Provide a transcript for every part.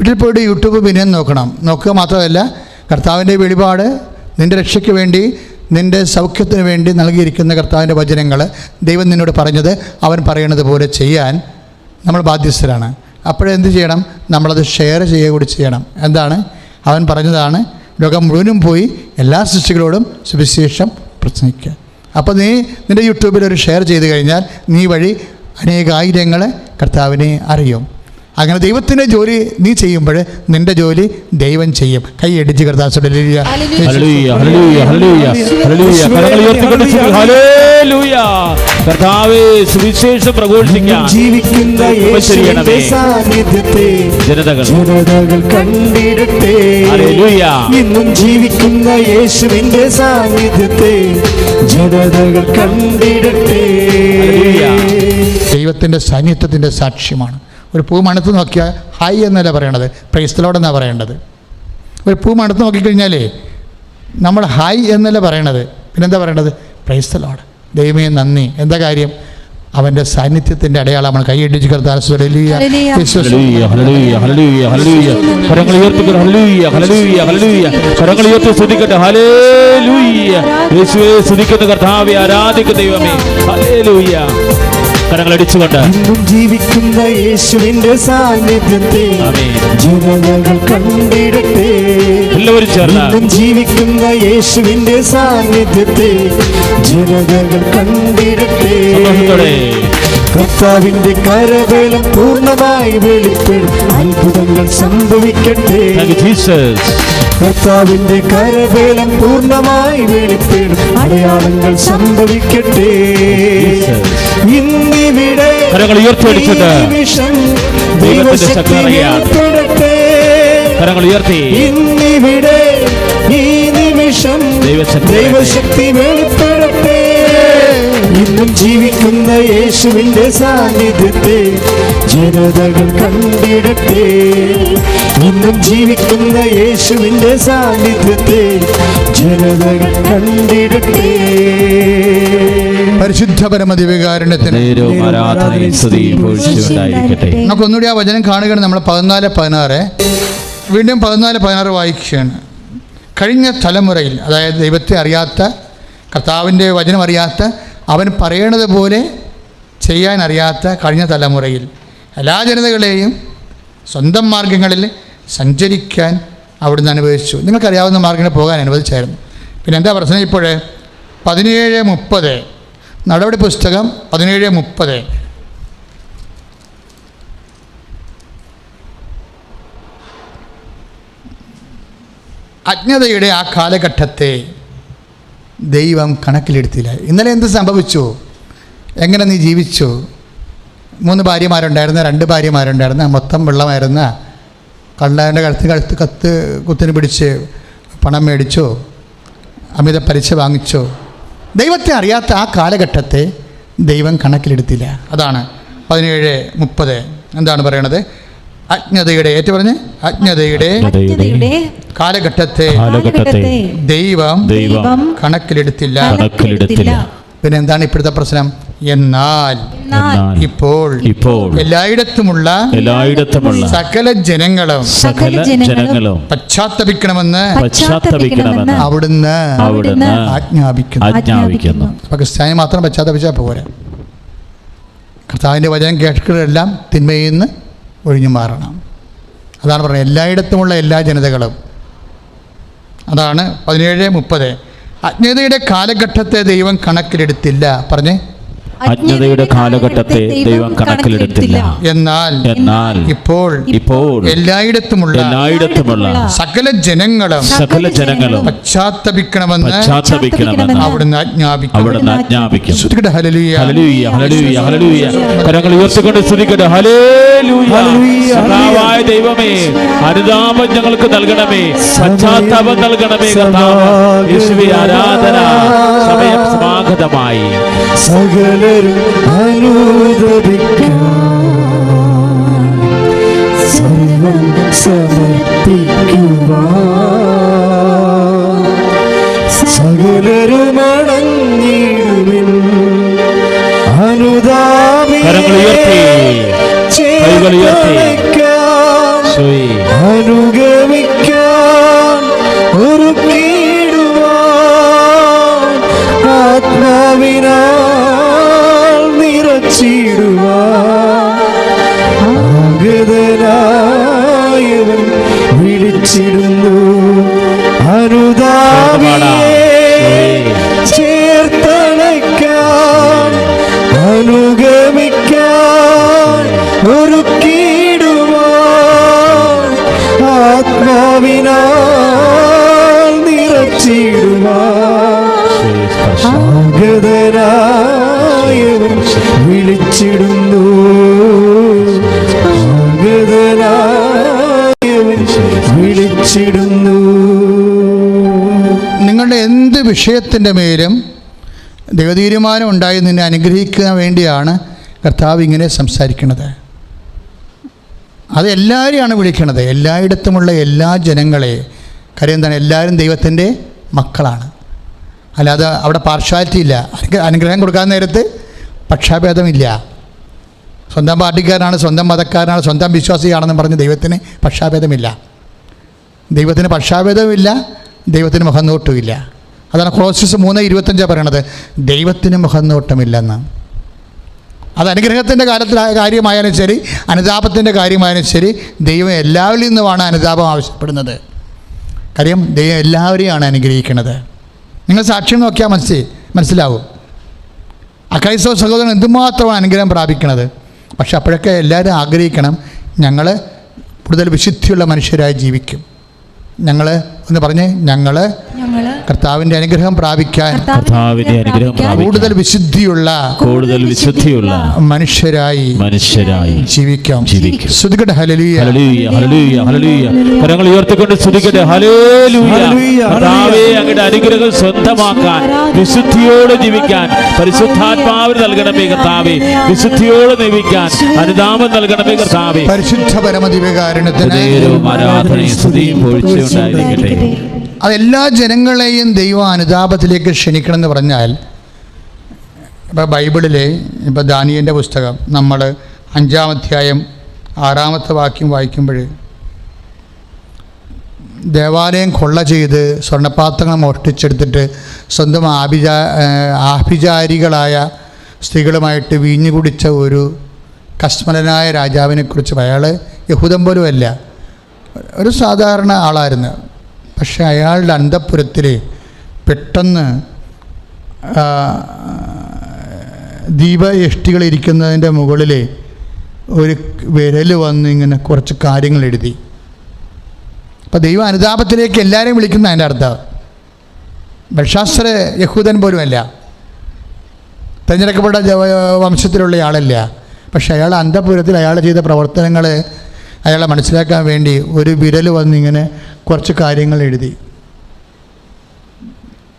വീട്ടിൽ പോയിട്ട് യൂട്യൂബ് പിന്നെയും നോക്കണം. നോക്കുക മാത്രമല്ല കർത്താവിന്റെ വെളിപാട് നിന്റെ രക്ഷയ്ക്ക് വേണ്ടി നിന്റെ സൗഖ്യത്തിന് വേണ്ടി നൽകിയിരിക്കുന്ന കർത്താവിന്റെ വചനങ്ങൾ ദൈവം നിന്നോട് പറഞ്ഞത് അവൻ പറയണത് പോലെ ചെയ്യാൻ നമ്മൾ ബാധ്യസ്ഥരാണ്. അപ്പോഴെന്ത് ചെയ്യണം? നമ്മളത് ഷെയർ ചെയ്യുക കൂടി ചെയ്യണം. എന്താണ്? അവൻ പറഞ്ഞതാണ് ലോകം മുഴുവനും പോയി എല്ലാ സൃഷ്ടികളോടും സുവിശേഷം പ്രസംഗിക്കുക. അപ്പോൾ നീ നിന്റെ യൂട്യൂബിൽ ഒരു ഷെയർ ചെയ്ത് കഴിഞ്ഞാൽ നീ വഴി അനേകായിരങ്ങളെ കർത്താവിനെ അറിയും. അങ്ങനെ ദൈവത്തിന്റെ ജോലി നീ ചെയ്യുമ്പോൾ നിന്റെ ജോലി ദൈവം ചെയ്യും. കൈ അടിച്ച് കർത്താവ് ഹല്ലേലൂയ. ഹല്ലേലൂയ ഹല്ലേലൂയ ഹല്ലേലൂയ കരങ്ങൾ ഉയർത്തിക്കൊണ്ട് ഹല്ലേലൂയ. കർത്താവേ സുവിശേഷം പ്രഘോഷിക്കാൻ ജനതകൾ. കണ്ടിടട്ടെ. ഇന്നും ജീവിക്കുന്ന യേശുവിന്റെ സാന്നിധ്യത്തെ ജനതകൾ കണ്ടിടട്ടെ. ദൈവത്തിന്റെ സാന്നിധ്യത്തിന്റെ സാക്ഷ്യമാണ്. ഒരു പൂ മണത്ത് നോക്കിയാൽ ഹായ് എന്നല്ല പറയണത്? പ്രൈസ്തലോടെന്നാണ് പറയേണ്ടത്. ഒരു പൂ മണത്ത് നോക്കിക്കഴിഞ്ഞാലേ നമ്മൾ ഹായ് എന്നല്ല പറയണത്? പിന്നെന്താ പറയേണ്ടത്? പ്രൈസ്തലോട് ദൈവമേ നന്ദി. എന്താ കാര്യം? അവന്റെ സാന്നിധ്യത്തിന്റെ അടയാളമാണ് കൈയടിച്ച് കർത്താവ് ഹല്ലേലൂയ. ഹല്ലേലൂയ. ഹല്ലേലൂയ ഹല്ലേലൂയ കരങ്ങൾ ഉയർത്തിക്കൊണ്ട് ഹല്ലേലൂയ ഹല്ലേലൂയ ഹല്ലേലൂയ. കരങ്ങൾ ഉയർത്തി സ്തുതിക്കട്ടെ. ഹല്ലേലൂയ. യേശുവേ സ്തുതിക്കുന്ന കർത്താവേ ആരാധിക്കുന്ന ദൈവമേ. ഹല്ലേലൂയ. കരങ്ങൾ അടിച്ചുകൊണ്ട് ഇന്നും ജീവിക്കുന്ന യേശുവിന്റെ സാന്നിധ്യത്തെ. ജനതകൾ കണ്ടിടട്ടെ. എല്ലാവരും ചേർന്ന്. ഇന്നും ജീവിക്കുന്ന യേശുവിന്റെ സാന്നിധ്യത്തെ ജനതകൾ കണ്ടിടട്ടെ. കർത്താവിന്റെ കരവേലം പൂർണമായി വെളിപ്പെടും. അത്ഭുതങ്ങൾ സംഭവിക്കട്ടെ. കർത്താവിന്റെ കരവേലം പൂർണമായി വെളിപ്പെടും. അടയാളങ്ങൾ സംഭവിക്കട്ടെ. ഇന്നിവിടെ കരങ്ങൾ ഉയർത്തി. ഇന്നിവിടെ ഈ നിമിഷം ദൈവശക്തി വെളിപ്പെടട്ടെ ജീവിക്കുന്ന യേശുവിന്റെ സാന്നിധ്യത്തെ ജനതകൾ കണ്ടിടട്ടെ. ഇന്നും ജീവിക്കുന്ന യേശുവിന്റെ സാന്നിധ്യത്തെ ജനതകൾ കണ്ടിടട്ടെ. പരിശുദ്ധ പരമദിവകാരുണ്യത്തിന് നേരവും ആരാധനയും സ്തുതിയും ഉണ്ടായിരിക്കട്ടെ നമുക്ക് ഒന്നുകൂടി ആ വചനം കാണുകയാണ്. നമ്മൾ പതിനാല് പതിനാറ്. വീണ്ടും പതിനാല് പതിനാറ് വായിക്കുകയാണ്. കഴിഞ്ഞ തലമുറയിൽ അതായത് ദൈവത്തെ അറിയാത്ത കർത്താവിന്റെ വചനം അറിയാത്ത അവൻ പറയണത് പോലെ ചെയ്യാനറിയാത്ത കഴിഞ്ഞ തലമുറയിൽ എല്ലാ ജനതകളെയും സ്വന്തം മാർഗങ്ങളിൽ സഞ്ചരിക്കാൻ അവിടുന്ന് അനുവദിച്ചു. നിങ്ങൾക്കറിയാവുന്ന മാർഗങ്ങളിൽ പോകാൻ അനുവദിച്ചായിരുന്നു. പിന്നെ എന്താ പ്രശ്നം ഇപ്പോഴേ പതിനേഴ് മുപ്പത്. നടപടി പുസ്തകം പതിനേഴ് മുപ്പത്. അജ്ഞതയുടെ ആ കാലഘട്ടത്തെ ദൈവം കണക്കിലെടുത്തില്ല. ഇന്നലെ എന്ത് സംഭവിച്ചു? എങ്ങനെ നീ ജീവിച്ചു? മൂന്ന് ഭാര്യമാരുണ്ടായിരുന്ന രണ്ട് ഭാര്യമാരുണ്ടായിരുന്ന മൊത്തം വെള്ളമായിരുന്ന കള്ളാന്റെ കഴുത്ത് കഴുത്ത് കത്ത് കുത്തിന് പിടിച്ച് പണം മേടിച്ചോ അമിത പലിശ വാങ്ങിച്ചോ. ദൈവത്തെ അറിയാത്ത ആ കാലഘട്ടത്തെ ദൈവം കണക്കിലെടുത്തില്ല. അതാണ് പതിനേഴ് മുപ്പത്. എന്താണ് പറയണത്? അജ്ഞതയുടെ ഏറ്റു പറഞ്ഞ്? അജ്ഞതയുടെ കാലഘട്ടത്തെ കാലഘട്ടത്തെ ദൈവം ദൈവം കണക്കിലെടുത്തില്ല. കണക്കിലെടുത്തില്ല. പിന്നെ എന്താണ് ഇപ്പോഴത്തെ പ്രശ്നം? എന്നാൽ ഇപ്പോൾ ഇപ്പോൾ എല്ലായിടത്തുമുള്ള എല്ലായിടത്തുമുള്ള സകല ജനങ്ങളും സകല ജനങ്ങളും പശ്ചാത്തപിക്കണമെന്ന് പശ്ചാത്തപിക്കണമെന്ന് അവിടുന്ന് അവിടുന്ന് ആജ്ഞാപിക്കുന്നു. ആജ്ഞാപിക്കുന്നു. അപ്പോൾ ക്രിസ്ത്യാനി മാത്രം പശ്ചാത്തപിച്ചാൽ പോരാ? കർത്താവിന്റെ വചനം കേൾക്കുന്നതെല്ലാം തിന്മയിൽ നിന്ന് ഒഴിഞ്ഞു മാറണം. അതാണ് പറഞ്ഞത്. എല്ലായിടത്തുമുള്ള എല്ലാ ജനതകളും. അതാണ് പതിനേഴ് മുപ്പത്. അജ്ഞതയുടെ കാലഘട്ടത്തെ ദൈവം കണക്കിലെടുത്തില്ല. പറഞ്ഞേ? അജ്ഞതയുടെ കാലഘട്ടത്തെ ദൈവം കണക്കിലെടുത്തില്ല. എന്നാൽ എന്നാൽ ഇപ്പോൾ ഇപ്പോൾ എല്ലായിടത്തുമുള്ള എല്ലായിടത്തുമുള്ള സകല ജനങ്ങളും സകല ജനങ്ങളും പശ്ചാത്തപിക്കണമെന്ന് പശ്ചാത്തപിക്കണമെന്ന് അവിടുന്ന് ആജ്ഞാപിക്കും. അവിടുന്ന് ആജ്ഞാപിക്കും. ശ്രുതിക്കട്ടെ ഹല്ലേലൂയ. Hallelujah hallelujah hallelujah. കരങ്ങൾ ഉയർത്തിക്കൊണ്ട് സ്തുതിക്കട്ടെ ഹല്ലേലൂയ. കർത്താവായ ദൈവമേ അനുതാപം ഞങ്ങൾക്ക് നൽകണമേ പശ്ചാത്താപം നൽകണമേ കർത്താവ്. യേശുവി ആരാധന സമയം സമാഗതമായി. സകലരും അനുദപിക്കാം സർവം സമർപ്പിക്കുവാൻ. സകലരും അണഞ്ഞിടുവിൻ അനുതാപി കരങ്ങൾ ഉയർത്തി കൈകൾ ഉയർത്തി. വിഷയത്തിന്റെ മേലും ദൈവതീരുമാനം ഉണ്ടായി നിന്നെ അനുഗ്രഹിക്കാൻ വേണ്ടിയാണ് കർത്താവ് ഇങ്ങനെ സംസാരിക്കുന്നത്. അത് എല്ലാവരെയാണ് വിളിക്കണത് എല്ലായിടത്തുമുള്ള എല്ലാ ജനങ്ങളെ. കാര്യം എല്ലാവരും ദൈവത്തിന്റെ മക്കളാണ്. അല്ലാതെ അവിടെ പാർഷ്വാലിറ്റി ഇല്ല. അനുഗ്രഹം കൊടുക്കാൻ നേരത്ത് പക്ഷാഭേദമില്ല. സ്വന്തം പാർട്ടിക്കാരനാണ് സ്വന്തം മതക്കാരനാണ് സ്വന്തം വിശ്വാസിയാണെന്ന് പറഞ്ഞ് ദൈവത്തിന് പക്ഷാഭേദമില്ല. ദൈവത്തിന് പക്ഷാഭേദമില്ല ദൈവത്തിന് മുഖംനോട്ടമില്ല അതാണ് ക്രോസസ് മൂന്ന് ഇരുപത്തഞ്ചാണ് പറയണത്. ദൈവത്തിന് മുഖന്നോട്ടമില്ലെന്ന് അത് അനുഗ്രഹത്തിന്റെ കാലത്തിൽ കാര്യമായാലും ശരി അനുതാപത്തിന്റെ കാര്യമായാലും ശരി ദൈവം എല്ലാവരിൽ നിന്നുമാണ് അനുതാപം ആവശ്യപ്പെടുന്നത്. കാര്യം ദൈവം എല്ലാവരെയാണ് അനുഗ്രഹിക്കുന്നത് നിങ്ങൾ സാക്ഷ്യം നോക്കിയാൽ മനസ്സി മനസ്സിലാവും. അക്രൈസ്തവ സഹോദരൻ എന്തുമാത്രമാണ് അനുഗ്രഹം പ്രാപിക്കുന്നത് പക്ഷെ അപ്പോഴൊക്കെ എല്ലാവരും ആഗ്രഹിക്കണം ഞങ്ങൾ കൂടുതൽ വിശുദ്ധിയുള്ള മനുഷ്യരായി ജീവിക്കും. ഞങ്ങൾ എന്ന് പറഞ്ഞ് ഞങ്ങൾ കർത്താവിന്റെ അനുഗ്രഹം പ്രാപിക്കാൻ കർത്താവിന്റെ അനുഗ്രഹം കൂടുതൽ വിശുദ്ധിയുള്ള കൂടുതൽ വിശുദ്ധിയുള്ള മനുഷ്യരായി മനുഷ്യരായി ജീവിക്കാം. ജീവിക്കാം. ശ്രുതികട്ടെ ഹലലിയ ഹല്ലേലൂയ, ഹല്ലേലൂയ, ഹല്ലേലൂയ. കരങ്ങൾ ഉയർത്തിക്കൊണ്ട്. ഹല്ലേലൂയ, കർത്താവേ അങ്ങയുടെ അനുഗ്രഹം സ്വന്തമാക്കാൻ വിശുദ്ധിയോടെ ജീവിക്കാൻ പരിശുദ്ധാത്മാവിന് നൽകണമേ കർത്താവേ. വിശുദ്ധിയോടെ ജീവിക്കാൻ അനുദാമം നൽകണമേ കർത്താവേ. പരിശുദ്ധ പരമദിവകാരണത്തിന് ആരാധനയും സ്തുതിയും പൊഴിച്ചുണ്ടായിരിക്കട്ടെ അതെല്ലാ ജനങ്ങളെയും ദൈവം അനുതാപത്തിലേക്ക് ക്ഷണിക്കണം എന്ന് പറഞ്ഞാൽ ഇപ്പോൾ ബൈബിളിലെ ഇപ്പോൾ ദാനിയന്റെ പുസ്തകം നമ്മൾ അഞ്ചാം അധ്യായം ആറാമത്തെ വാക്യം വായിക്കുമ്പോൾ ദേവാലയം കൊള്ള ചെയ്ത് സ്വർണപാത്രങ്ങൾ മോഷ്ടിച്ചെടുത്തിട്ട് സ്വന്തം ആഭിചാ ആഭിചാരികളായ സ്ത്രീകളുമായിട്ട് വീഞ്ഞു കുടിച്ച ഒരു കസ്മലനായ രാജാവിനെക്കുറിച്ച് അയാൾ യഹൂദം പോലും അല്ല ഒരു സാധാരണ ആളായിരുന്നു. പക്ഷെ അയാളുടെ അന്തപ്പുരത്തിൽ പെട്ടെന്ന് ദീപയഷ്ടികൾ ഇരിക്കുന്നതിന്റെ മുകളിൽ ഒരു വിരൽ വന്ന് ഇങ്ങനെ കുറച്ച് കാര്യങ്ങൾ എഴുതി. അപ്പോൾ ദൈവം അനുതാപത്തിലേക്ക് എല്ലാവരെയും വിളിക്കുന്ന അതിന്റെ അർത്ഥം. ബൽഷാസ്ത്ര യഹൂദൻ പോലുമല്ല. തിരഞ്ഞെടുക്കപ്പെട്ട വംശത്തിലുള്ള ആളല്ല. പക്ഷെ അയാൾ അന്തപുരത്തിൽ അയാൾ ചെയ്ത പ്രവർത്തനങ്ങൾ അയാളെ മനസ്സിലാക്കാൻ വേണ്ടി ഒരു വിരൽ വന്നിങ്ങനെ കുറച്ച് കാര്യങ്ങൾ എഴുതി.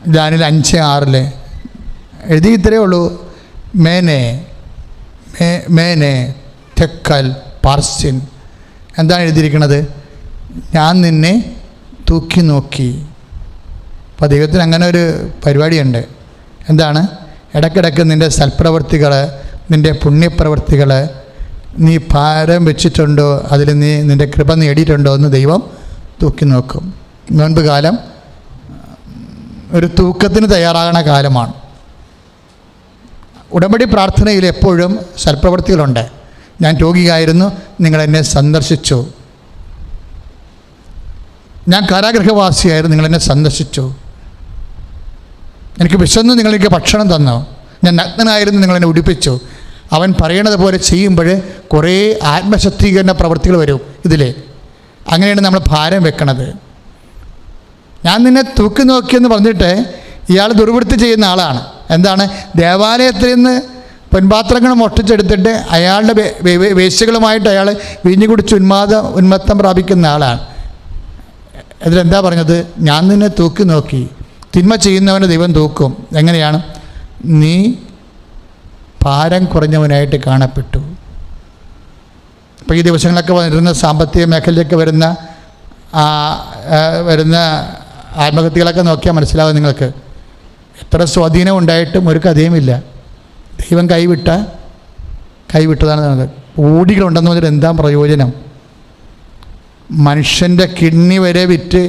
ദാനിൽ അഞ്ച് ആറിൽ എഴുതി ഇത്രയേ ഉള്ളൂ. മേനെ മേനെ തെക്കൽ പാർസിൻ. എന്താണ് എഴുതിയിരിക്കുന്നത്? ഞാൻ നിന്നെ തൂക്കി നോക്കി. അപ്പോൾ ദൈവത്തിന് അങ്ങനെ ഒരു പരിപാടിയുണ്ട്. എന്താണ്? ഇടയ്ക്കിടയ്ക്ക് നിന്റെ സൽപ്രവർത്തികൾ നിന്റെ പുണ്യപ്രവർത്തികൾ നീ ഭാരം വെച്ചിട്ടുണ്ടോ? അതിൽ നീ നിന്റെ കൃപ നേടിയിട്ടുണ്ടോ എന്ന് ദൈവം തൂക്കി നോക്കും. നോൻപ് കാലം ഒരു തൂക്കത്തിന് തയ്യാറാകുന്ന കാലമാണ്. ഉടമ്പടി പ്രാർത്ഥനയിൽ എപ്പോഴും സൽപ്രവർത്തികളുണ്ട്. ഞാൻ രോഗിയായിരുന്നു നിങ്ങളെന്നെ സന്ദർശിച്ചു. ഞാൻ കാരാഗ്രഹവാസിയായിരുന്നു നിങ്ങളെന്നെ സന്ദർശിച്ചു. എനിക്ക് വിശന്നു നിങ്ങളെനിക്ക് ഭക്ഷണം തന്നു. ഞാൻ നഗ്നനായിരുന്നു നിങ്ങളെന്നെ ഉടിപ്പിച്ചു. അവൻ പറയണത് പോലെ ചെയ്യുമ്പോൾ കുറേ ആത്മശക്തീകരണ പ്രവൃത്തികൾ വരും ഇതിൽ അങ്ങനെയാണ് നമ്മൾ ഭാരം വെക്കണത്. ഞാൻ നിന്നെ തൂക്കി നോക്കിയെന്ന് പറഞ്ഞിട്ട് ഇയാൾ ദുർവൃത്തി ചെയ്യുന്ന ആളാണ്. എന്താണ്? ദേവാലയത്തിൽ നിന്ന് പൊൻപാത്രങ്ങൾ മൊട്ടിച്ചെടുത്തിട്ട് അയാളുടെ വേശ്യകളുമായിട്ട് അയാൾ വീഞ്ഞു കുടിച്ച് ഉന്മാദ ഉന്മത്തം പ്രാപിക്കുന്ന ആളാണ്. ഇതിലെന്താ പറഞ്ഞത്? ഞാൻ നിന്നെ തൂക്കി നോക്കി. തിന്മ ചെയ്യുന്നവനെ ദൈവം തൂക്കും. എങ്ങനെയാണ്? നീ ഭാരം കുറഞ്ഞവനായിട്ട് കാണപ്പെട്ടു. അപ്പോൾ ഈ ദിവസങ്ങളൊക്കെ വരുന്ന സാമ്പത്തിക മേഖലയിലേക്ക് വരുന്ന വരുന്ന ആത്മഹത്യകളൊക്കെ നോക്കിയാൽ മനസ്സിലാവും നിങ്ങൾക്ക്. എത്ര സ്വാധീനം ഉണ്ടായിട്ടും ഒരു കഥയുമില്ല ദൈവം കൈവിട്ട കൈവിട്ടതാണ് നമുക്ക് ഓടികളുണ്ടെന്ന് പറഞ്ഞിട്ട് എന്താ പ്രയോജനം? മനുഷ്യന്റെ കിഡ്നി വരെ വിറ്റ്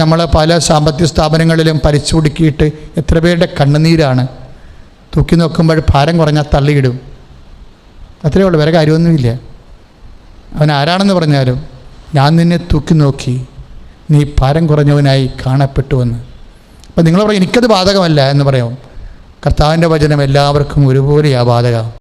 നമ്മൾ പല സാമ്പത്തിക സ്ഥാപനങ്ങളിലും പരിച്ചുടുക്കിയിട്ട് എത്ര പേരുടെ കണ്ണുനീരാണ്. തൂക്കി നോക്കുമ്പോൾ ഭാരം കുറഞ്ഞാൽ തള്ളിയിടും. അത്രയേ ഉള്ളൂ വേറെ കാര്യമൊന്നുമില്ല. അവൻ ആരാണെന്ന് പറഞ്ഞാലും ഞാൻ നിന്നെ തൂക്കി നോക്കി നീ ഭാരം കുറഞ്ഞവനായി കാണപ്പെട്ടുവെന്ന്. അപ്പം നിങ്ങൾ പറയും എനിക്കത് ബാധകമല്ല എന്ന് പറയും. കർത്താവിന്റെ വചനം എല്ലാവർക്കും ഒരുപോലെയാണ് ബാധകം.